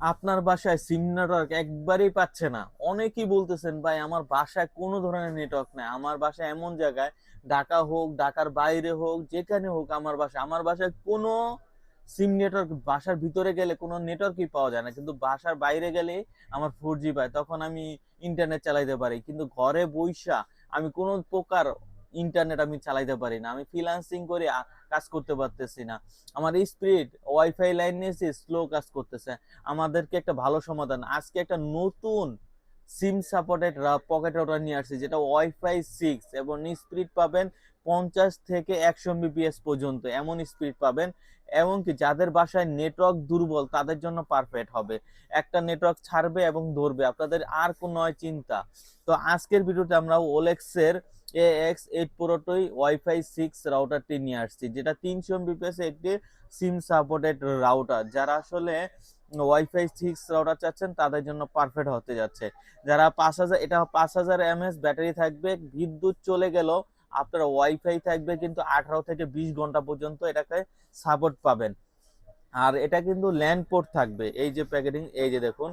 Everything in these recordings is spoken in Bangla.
আপনার বাসায় সিম নেটওয়ার্ক একবারেই পাচ্ছে না। অনেকেই বলতেছেন, ভাই, আমার বাসায় কোনো ধরনের নেটওয়ার্ক নেই। আমার বাসায় এমন জায়গায়, ঢাকা হোক, ঢাকার বাইরে হোক, যেখানে হোক আমার বাসা আমার বাসায় কোনো সিম নেটওয়ার্ক বাসার ভিতরে গেলে কোনো নেটওয়ার্কই পাওয়া যায় না। কিন্তু বাসার বাইরে গেলে আমার ফোর জি পায়। তখন আমি ইন্টারনেট চালাইতে পারি। কিন্তু ঘরে বইসা আমি কোনো প্রকার ইন্টারনেট আমি চালাইতে পারি না, আমি ফ্রিল্যান্সিং করে কাজ করতে পারতেছি না। আমার স্পিড ওয়াইফাই লাইন নিয়েছি স্লো কাজ করতেছে, আমাদেরকে একটা ভালো সমাধান। আজকে একটা নতুন সিম সাপোর্টেড পকেট রাউটার নিয়ে আসছি, যেটা ওয়াইফাই সিক্স এবং স্পিড পাবেন পঞ্চাশ থেকে একশো এমবিপিএস পর্যন্ত। এমন স্পিড পাবেন, এমনকি যাদের বাসায় নেটওয়ার্ক দুর্বল, তাদের জন্য পারফেক্ট হবে। একটা নেটওয়ার্ক ছাড়বে এবং ধরবে, আপনাদের আর কোনো চিন্তা। তো আজকের ভিডিওতে আমরা ওলেক্সের এ এক্স এইট প্রোটোই ওয়াইফাই সিক্স রাউটারটি নিয়ে আসছি, যেটা তিনশো এমবিপিএস একটি সিম সাপোর্টেড রাউটার যারা আসলে ওয়াইফাই সিক্স রাউটার চাচ্ছেন, তাদের জন্য পারফেক্ট হতে যাচ্ছে। যারা পাঁচ হাজার, এটা পাঁচ হাজার এমএস ব্যাটারি থাকবে, বিদ্যুৎ চলে গেল আপনার ওয়াইফাই থাকবে কিন্তু আঠারো থেকে বিশ ঘণ্টা পর্যন্ত এটাকে সাপোর্ট পাবেন। আর এটা কিন্তু ল্যান্ড পোর্ট থাকবে। এই যে প্যাকেটিং এই যে দেখুন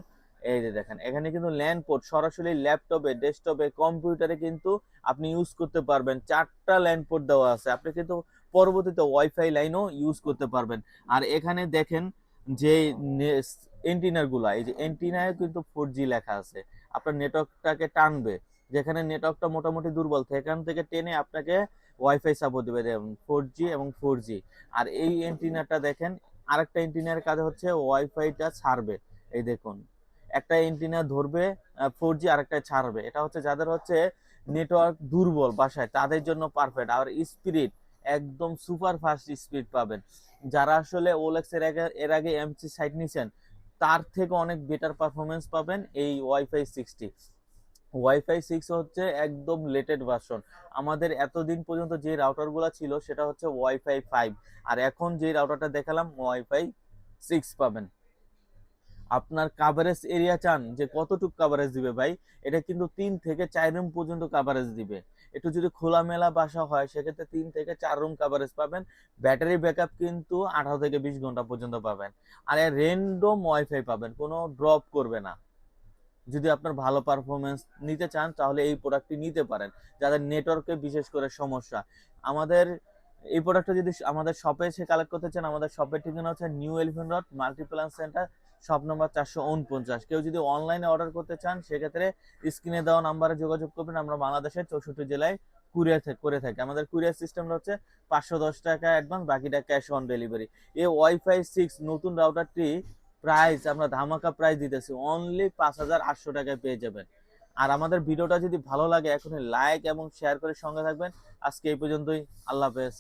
এই যে দেখেন, এখানে কিন্তু ল্যান্ড পোর্ট সরাসরি ল্যাপটপে ডেস্কটপে কম্পিউটারে কিন্তু আপনি ইউজ করতে পারবেন। চারটা ল্যান্ড পোর্ট দেওয়া আছে। আপনি কিন্তু পরবর্তীতে ওয়াইফাই লাইনও ইউজ করতে পারবেন। আর এখানে দেখেন যে এন্টিনারগুলা, এই যে এন্টিনায় কিন্তু ফোর জি লেখা আছে। আপনার নেটওয়ার্কটাকে টানবে। যেখানে নেটওয়ার্কটা মোটামুটি দুর্বল, সেখান থেকে টেনে আপনাকে ওয়াইফাই সাপোর্ট দেবে ফোর জি এবং ফোর জি আর এই এন্টিনাটা দেখেন, আরেকটা এন্টিনার কাজ হচ্ছে ওয়াইফাইটা ছাড়বে। এই দেখুন। একটা এন্টিনা ধরবে ফোর জি আরেকটা ছাড়বে। এটা হচ্ছে যাদের হচ্ছে নেটওয়ার্ক দুর্বল বাসায়, তাদের জন্য পারফেক্ট আর স্পিড একদম সুপার ফাস্ট স্পিড পাবেন। যারা আসলে ওলেক্স এর আগে এর আগে এমসি সাইট নিছেন, তার থেকে অনেক বেটার পারফরমেন্স পাবেন এই ওয়াইফাই সিক্সটি ওয়াইফাই সিক্স হচ্ছে একদম লেটেড ভার্সন আমাদের এতদিন পর্যন্ত যে রাউটারগুলো ছিল, সেটা হচ্ছে ওয়াইফাই ফাইভ আর এখন যে রাউটারটা দেখালাম ওয়াইফাই সিক্স পাবেন। আপনার কাভারেজ এরিয়া চান যে কতটুক কাভারেজ দিবে ভাই, এটা কিন্তু তিন থেকে চার রুম পর্যন্ত কাভারেজ দিবে। একটু যদি খোলামেলা বাসা হয়, সেক্ষেত্রে তিন থেকে চার রুম কাভারেজ পাবেন। ব্যাটারি ব্যাকআপ কিন্তু আঠারো থেকে বিশ ঘণ্টা পর্যন্ত পাবেন। আর র্যান্ডম ওয়াইফাই পাবেন, কোনো ড্রপ করবে না। যদি আপনার ভালো পারফরমেন্স নিতে চান, তাহলে এই প্রোডাক্টটি নিতে পারেন। যাদের নেটওয়ার্কে বিশেষ করে সমস্যা। আমাদের এই প্রোডাক্টটা যদি আমাদের শপে এসে কালেক্ট করতে চান, আমাদের শপের ঠিকানা হচ্ছে New Elephant Road Multiplan Centre shop number চারশো উনপঞ্চাশ। কেউ যদি অনলাইনে অর্ডার করতে চান, সেক্ষেত্রে স্ক্রিনে দেওয়া নাম্বারে যোগাযোগ করবেন। আমরা বাংলাদেশের চৌষট্টি জেলায় কুরিয়ার করে থাকি। আমাদের কুরিয়ার সিস্টেমটা হচ্ছে পাঁচশো দশ টাকা অ্যাডভান্স বাকিটা ক্যাশ অন ডেলিভারি এই ওয়াইফাই সিক্স নতুন রাউটারটি প্রাইস আমরা ধামাকা প্রাইস দিতেছি। অনলি পাঁচ হাজার আটশো টাকায় পেয়ে যাবেন। আর আমাদের ভিডিওটা যদি ভালো লাগে, এখনই লাইক এবং শেয়ার করে সঙ্গে থাকবেন। আজকে এই পর্যন্তই। আল্লাহ হাফেজ।